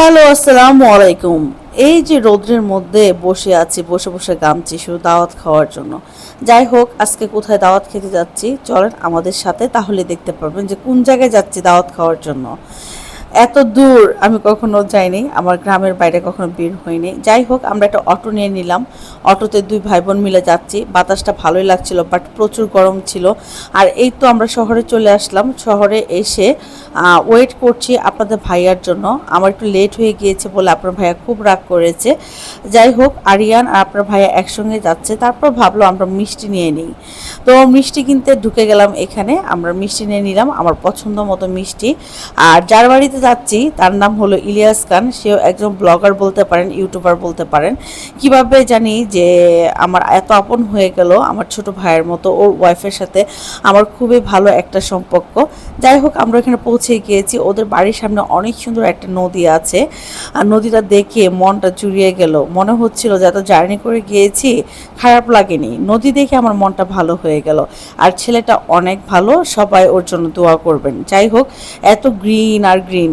Hello, আসসালামু আলাইকুম। এই যে রৌদ্রের মধ্যে বসে আছি, বসে বসে গামছি শুধু দাওয়াত খাওয়ার জন্য। যাই হোক, আজকে কোথায় দাওয়াত খেতে যাচ্ছি? চলেন আমাদের সাথে, তাহলে দেখতে পারবেন যে কোন জায়গায় যাচ্ছি দাওয়াত খাওয়ার জন্য। এত দূর আমি কখনো যাইনি, আমার গ্রামের বাইরে কখনো বের হইনি। যাই হোক, আমরা একটা অটো নিয়ে নিলাম। অটোতে দুই ভাই বোন মিলে যাচ্ছি। বাতাসটা ভালোই লাগছিল বাট প্রচুর গরম ছিল। আর এই তো আমরা শহরে চলে আসলাম। শহরে এসে ওয়েট করছি আপনাদের ভাইয়ার জন্য। আমার একটু লেট হয়ে গিয়েছে বলে আপনার ভাইয়া খুব রাগ করেছে। যাই হোক, আরিয়ান আর আপনার ভাইয়া একসঙ্গে যাচ্ছে। তারপর ভাবলো আমরা মিষ্টি নিয়ে নিই। তো মিষ্টি কিনতে ঢুকে গেলাম এখানে। আমরা মিষ্টি নিয়ে নিলাম, আমার পছন্দ মতো মিষ্টি। আর যার বাড়িতে যাচ্ছি, তার নাম হলো ইলিয়াস খান। সেও একজন ব্লগার বলতে পারেন, ইউটিউবার বলতে পারেন। কীভাবে জানি যে আমার এত আপন হয়ে গেল আমার ছোট ভাইয়ের মতো, ওর ওয়াইফের সাথে আমার খুবই ভালো একটা সম্পর্ক। যাই হোক, আমরা এখানে পৌঁছে গিয়েছি। ওদের বাড়ির সামনে অনেক সুন্দর একটা নদী আছে। আর নদীটা দেখে মনটা জুড়িয়ে গেল। মনে হচ্ছিল যে এত জার্নি করে গিয়েছি, খারাপ লাগেনি। নদী দেখে আমার মনটা ভালো হয়ে গেল। আর ছেলেটা অনেক ভালো, সবাই ওর জন্য দোয়া করবেন। যাই হোক, এত গ্রিন আর গ্রিন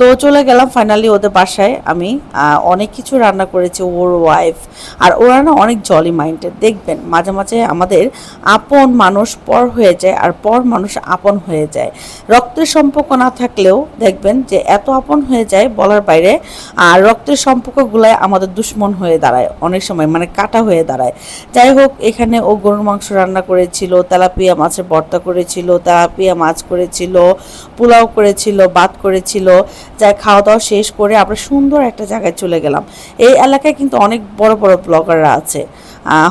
তো চলে গেলাম ফাইনালি ওদের বাসায়, আমি অনেক কিছু রান্না করেছি, ওর ওয়াইফ আর ওরা না অনেক জলি মাইন্ডেড দেখবেন মাঝে মাঝে আমাদের আপন মানুষ পর হয়ে যায়, আর পর মানুষ আপন হয়ে যায়। রক্তের সম্পর্ক না থাকলেও দেখবেন যে এত আপন হয়ে যায় বলার বাইরে, আর রক্তের সম্পর্কগুলাই আমাদের দুশ্মন হয়ে দাঁড়ায় অনেক সময় মানে কাটা হয়ে দাঁড়ায়। যাই হোক, এখানে ও গরুর মাংস রান্না করেছিল, তেলাপিয়া মাছের ভর্তা করেছিল, তেলাপিয়া মাছ করেছিল, পোলাও করেছিল, ভাত করেছিল যাই খাওয়া দাওয়া শেষ করে আমরা সুন্দর একটা জায়গায় চলে গেলাম। এই এলাকায় কিন্তু অনেক বড় বড় ব্লগাররা আছে।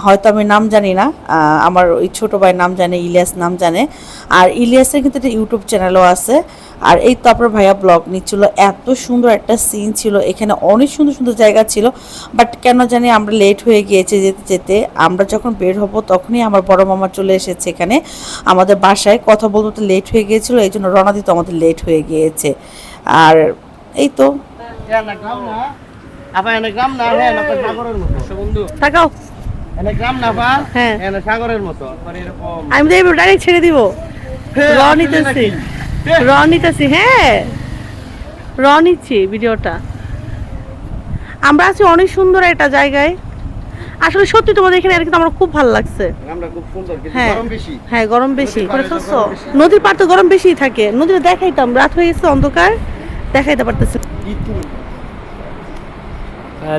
হয়তো আমি নাম জানি না আমার ওই ছোটো ভাই নাম জানে, ইলিয়াস নাম জানে। আর ইলিয়াসের কিন্তু একটা ইউটিউব চ্যানেলও আছে। আর এই তো আপনার ভাইয়া ব্লগ নিচ্ছিল, এত সুন্দর একটা সিন ছিল, এখানে অনেক সুন্দর সুন্দর জায়গা ছিল। বাট কেন জানি আমরা লেট হয়ে গিয়েছে যেতে যেতে। আমরা যখন বের হব তখনই আমার বড় মামা চলে এসেছে এখানে। আমাদের বাসায় কথা বলতে লেট হয়ে গিয়েছিল এই জন্য রওনা দিতে আমাদের লেট হয়ে গিয়েছে। আর এই তো। এনে গ্রাম না। আপা এনে গ্রাম না হ্যাঁ সাগরের মতো। বন্ধু। তাকাও। এনে গ্রাম না আপা হ্যাঁ। এনে সাগরের মতো। এরকম। আমি তো ডাইরেক্ট ছেড়ে দিব। হ্যাঁ, র নিতেছি র নিতেছি হ্যাঁ। র নিচ্ছি ভিডিওটা। আমরা আছি অনেক সুন্দর একটা জায়গায়। আসলে সত্যি তোমাদের এখানে আর কিন্তু আমার খুব ভালো লাগছে। সুন্দর হ্যাঁ গরম বেশি। হ্যাঁ গরম বেশি। নদীর পাড়ে তো গরম বেশি। নদীর পার তো গরম বেশি থাকে। নদীটা দেখাইতাম রাত হয়ে গেছে অন্ধকার দেখাইতে পারতেছে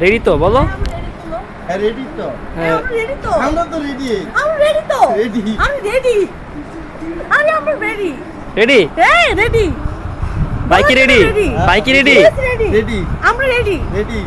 রেডি তো বলো। হ্যাঁ রেডি তো। হ্যাঁ। রেডি তো। আমরা তো রেডি আমি রেডি তো। রেডি আমি রেডি আরে আমরা রেডি রেডি হ্যাঁ রেডি বাইকি রেডি ready? বাইকি রেডি রেডি আমরা রেডি রেডি